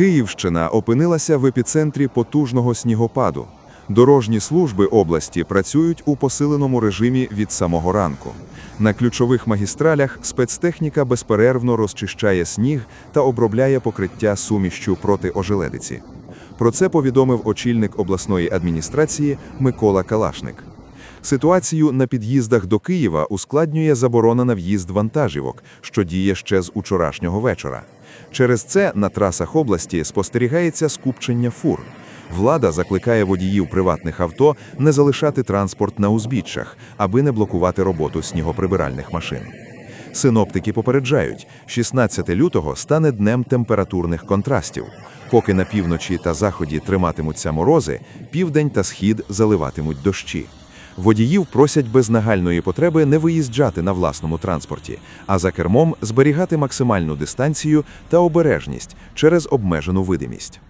Київщина опинилася в епіцентрі потужного снігопаду. Дорожні служби області працюють у посиленому режимі від самого ранку. На ключових магістралях спецтехніка безперервно розчищає сніг та обробляє покриття сумішчю проти ожеледиці. Про це повідомив очільник обласної адміністрації Микола Калашник. Ситуацію на під'їздах до Києва ускладнює заборона на в'їзд вантажівок, що діє ще з учорашнього вечора. Через це на трасах області спостерігається скупчення фур. Влада закликає водіїв приватних авто не залишати транспорт на узбіччях, аби не блокувати роботу снігоприбиральних машин. Синоптики попереджають, 16 лютого стане днем температурних контрастів. Поки на півночі та заході триматимуться морози, південь та схід заливатимуть дощі. Водіїв просять без нагальної потреби не виїжджати на власному транспорті, а за кермом зберігати максимальну дистанцію та обережність через обмежену видимість.